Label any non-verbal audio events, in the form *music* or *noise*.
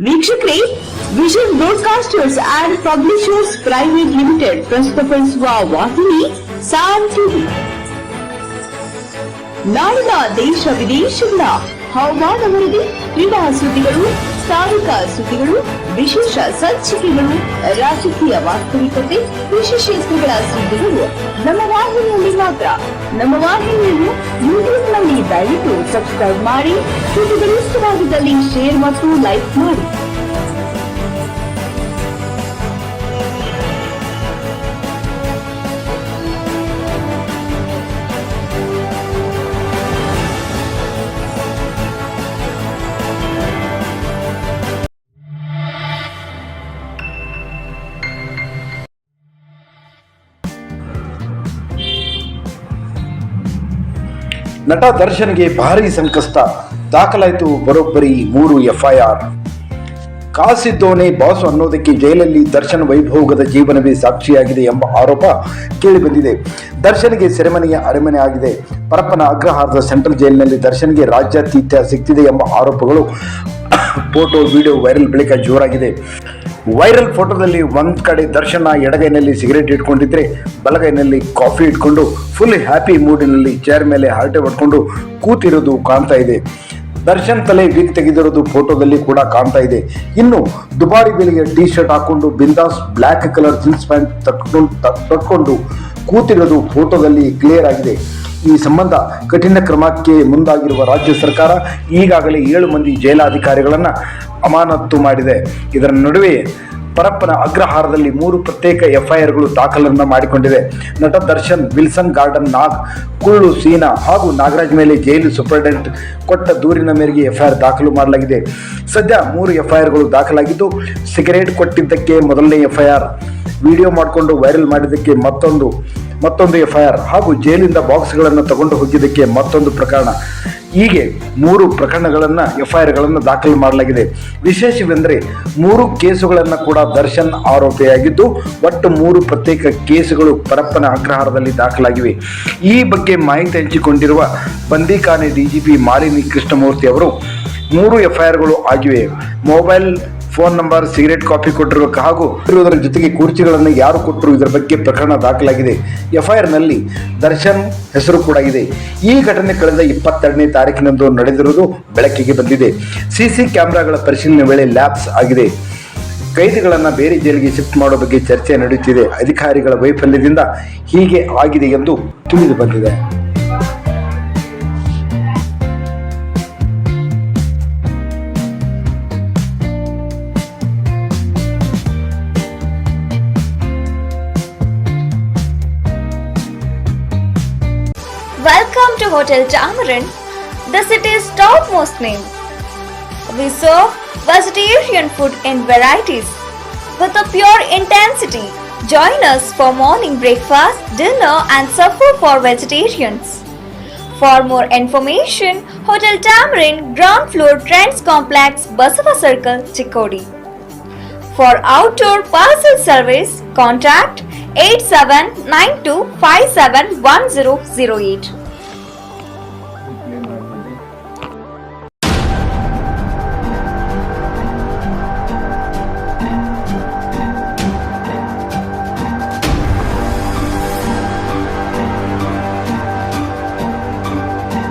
ವೀಕ್ಷಕರೇ vision broadcasters and publishers private limited ಪ್ರಸ್ತುತಪಡಿಸುವ ವಾಹಿನಿ ಸಾನ್ ಟಿವಿ ನಾಡಿನ ದೇಶ ವಿದೇಶಗಳ ಹವಾಮಾನ ವರದಿ ಕ್ರೀಡಾ ಸುದ್ದಿಗಳು ಸ್ಥಾನಿಕ ಸುದ್ದಿಗಳು, ವಿಶೇಷ ಸಂಚಿಕೆಗಳು ರಾಜಕೀಯ ವಾಸ್ತವಿಕತೆ ವಿಶೇಷಗಳ ಸುದ್ದಿಗಳು ನಮ್ಮ ವಾಹಿನಿಯಲ್ಲಿ ಮಾತ್ರ. ನಮ್ಮ ವಾಹಿನಿಯನ್ನು ಯೂಟ್ಯೂಬ್ನಲ್ಲಿ ದಯವಿಟ್ಟು ಸಬ್ಸ್ಕ್ರೈಬ್ ಮಾಡಿ, ಸುದ್ದಿಗಳು ಇಷ್ಟವಾಗಿದ್ದಲ್ಲಿ ಶೇರ್ ಮತ್ತು ಲೈಕ್ ಮಾಡಿ. ನಟ ದರ್ಶನ್ಗೆ ಭಾರೀ ಸಂಕಷ್ಟ. ದಾಖಲಾಯಿತು ಬರೋಬ್ಬರಿ ಮೂರು ಎಫ್ಐಆರ್. ಕಾಸಿದ್ದೋನೆ ಬಾಸು ಅನ್ನೋದಕ್ಕೆ ಜೈಲಲ್ಲಿ ದರ್ಶನ್ ವೈಭೋಗದ ಜೀವನವೇ ಸಾಕ್ಷಿಯಾಗಿದೆ ಎಂಬ ಆರೋಪ ಕೇಳಿಬಂದಿದೆ. ದರ್ಶನ್ಗೆ ಸೆರೆಮನೆಯ ಅರಮನೆ ಆಗಿದೆ. ಪರಪ್ಪನ ಅಗ್ರಹಾರದ ಸೆಂಟ್ರಲ್ ಜೈಲಿನಲ್ಲಿ ದರ್ಶನ್ಗೆ ರಾಜ್ಯಾತೀತ್ಯ ಸಿಗ್ತಿದೆ ಎಂಬ ಆರೋಪಗಳು *coughs* ಫೋಟೋ, ವಿಡಿಯೋ ವೈರಲ್ ಬಳಿಕ ಜೋರಾಗಿದೆ. ವೈರಲ್ ಫೋಟೋದಲ್ಲಿ ಒಂದ್ ಕಡೆ ದರ್ಶನ, ಎಡಗೈನಲ್ಲಿ ಸಿಗರೇಟ್ ಇಟ್ಕೊಂಡಿದ್ರೆ ಬಲಗೈನಲ್ಲಿ ಕಾಫಿ ಇಟ್ಕೊಂಡು ಫುಲ್ ಹ್ಯಾಪಿ ಮೂಡಿನಲ್ಲಿ ಚೇರ್ ಮೇಲೆ ಹರಟೆ ಹೊಡ್ಕೊಂಡು ಕೂತಿರೋದು ಕಾಣ್ತಾ ಇದೆ. ದರ್ಶನ್ ತಲೆ ವಿಗ್ ತೆಗೆದಿರೋದು ಫೋಟೋದಲ್ಲಿ ಕೂಡ ಕಾಣ್ತಾ ಇದೆ. ಇನ್ನು ದುಬಾರಿ ಬೆಲೆಯ ಟೀ ಶರ್ಟ್ ಹಾಕೊಂಡು ಬಿಂದಾಸ್ ಬ್ಲ್ಯಾಕ್ ಕಲರ್ ಜೀನ್ಸ್ ಪ್ಯಾಂಟ್ ತಟ್ಕೊಂಡು ತಟ್ಕೊಂಡು ಕೂತಿರೋದು ಫೋಟೋದಲ್ಲಿ ಕ್ಲಿಯರ್ ಆಗಿದೆ. ಈ ಸಂಬಂಧ ಕಠಿಣ ಕ್ರಮಕ್ಕೆ ಮುಂದಾಗಿರುವ ರಾಜ್ಯ ಸರ್ಕಾರ ಈಗಾಗಲೇ ಏಳು ಮಂದಿ ಜೈಲಾಧಿಕಾರಿಗಳನ್ನು ಅಮಾನತು ಮಾಡಿದೆ. ಇದರ ನಡುವೆ ಪರಪ್ಪನ ಅಗ್ರಹಾರದಲ್ಲಿ ಮೂರು ಪ್ರತ್ಯೇಕ ಎಫ್ಐಆರ್ಗಳು ದಾಖಲನ್ನು ಮಾಡಿಕೊಂಡಿದೆ ನಟ ದರ್ಶನ್, ವಿಲ್ಸನ್, ಗಾರ್ಡನ್, ನಾಗ್, ಕುಳ್ಳು, ಸೀನಾ ಹಾಗೂ ನಾಗರಾಜ್ ಮೇಲೆ ಜೈಲು ಸೂಪರಿಂಟೆಂಡೆಂಟ್ ಕೊಟ್ಟ ದೂರಿನ ಮೇರೆಗೆ ಎಫ್ಐಆರ್ ದಾಖಲು ಮಾಡಲಾಗಿದೆ. ಸದ್ಯ ಮೂರು ಎಫ್ಐಆರ್ಗಳು ದಾಖಲಾಗಿದ್ದು, ಸಿಗರೇಟ್ ಕೊಟ್ಟಿದ್ದಕ್ಕೆ ಮೊದಲನೇ ಎಫ್ಐಆರ್. ವಿಡಿಯೋ ಮಾಡಿಕೊಂಡು ವೈರಲ್ ಮಾಡಿದ್ದಕ್ಕೆ ಮತ್ತೊಂದು. ಮತ್ತೊಂದು ಎಫ್ಐಆರ್ ಹಾಗೂ ಜೈಲಿಂದ ಬಾಕ್ಸ್ಗಳನ್ನು ತಗೊಂಡು ಹೋಗಿದ್ದಕ್ಕೆ ಮತ್ತೊಂದು ಪ್ರಕರಣ. ಹೀಗೆ ಮೂರು ಪ್ರಕರಣಗಳನ್ನು, ಎಫ್ಐಆರ್ಗಳನ್ನು ದಾಖಲು ಮಾಡಲಾಗಿದೆ. ವಿಶೇಷವೆಂದರೆ ಮೂರು ಕೇಸುಗಳನ್ನು ಕೂಡ ದರ್ಶನ್ ಆರೋಪಿಯಾಗಿದ್ದು, ಒಟ್ಟು ಮೂರು ಪ್ರತ್ಯೇಕ ಕೇಸುಗಳು ಪರಪ್ಪನ ಅಗ್ರಹಾರದಲ್ಲಿ ದಾಖಲಾಗಿವೆ. ಈ ಬಗ್ಗೆ ಮಾಹಿತಿ ಹಂಚಿಕೊಂಡಿರುವ ಬಂದಿಖಾನೆ ಡಿಜಿಪಿ ಮಾಲಿನಿ ಕೃಷ್ಣಮೂರ್ತಿ ಅವರು, ಮೂರು ಎಫ್ಐಆರ್ಗಳು ಆಗಿವೆ. Mobile phone number, cigarette copy ಕೊಟ್ಟಿರಬೇಕು. ಹಾಗೂ ಇರುವುದರ ಜೊತೆಗೆ ಕುರ್ಚಿಗಳನ್ನು ಯಾರು ಕೊಟ್ಟರು? ಇದರ ಬಗ್ಗೆ ಪ್ರಕರಣ ದಾಖಲಾಗಿದೆ. ಎಫ್ಐಆರ್ನಲ್ಲಿ ದರ್ಶನ್ ಹೆಸರು ಕೂಡ ಇದೆ. ಈ ಘಟನೆ ಕಳೆದ ಇಪ್ಪತ್ತೆರಡನೇ ತಾರೀಕಿನಂದು ನಡೆದಿರುವುದು ಬೆಳಕಿಗೆ ಬಂದಿದೆ. ಸಿಸಿ ಕ್ಯಾಮೆರಾಗಳ ಪರಿಶೀಲನೆ ವೇಳೆ ಲ್ಯಾಬ್ಸ್ ಆಗಿದೆ. ಕೈದಿಗಳನ್ನು ಬೇರೆ ಜೈಲಿಗೆ ಶಿಫ್ಟ್ ಮಾಡುವ ಬಗ್ಗೆ ಚರ್ಚೆ ನಡೆಯುತ್ತಿದೆ. ಅಧಿಕಾರಿಗಳ ವೈಫಲ್ಯದಿಂದ ಹೀಗೆ ಆಗಿದೆ ಎಂದು ತಿಳಿದು ಬಂದಿದೆ. Welcome to Hotel Tamarin, the city's topmost name. We serve vegetarian food in varieties with a pure intensity. Join us for morning breakfast, dinner, and supper for vegetarians. For more information, Hotel Tamarin, ground floor Trends Complex, Basava Circle, Chikodi. For outdoor parcel service, contact 8792571008.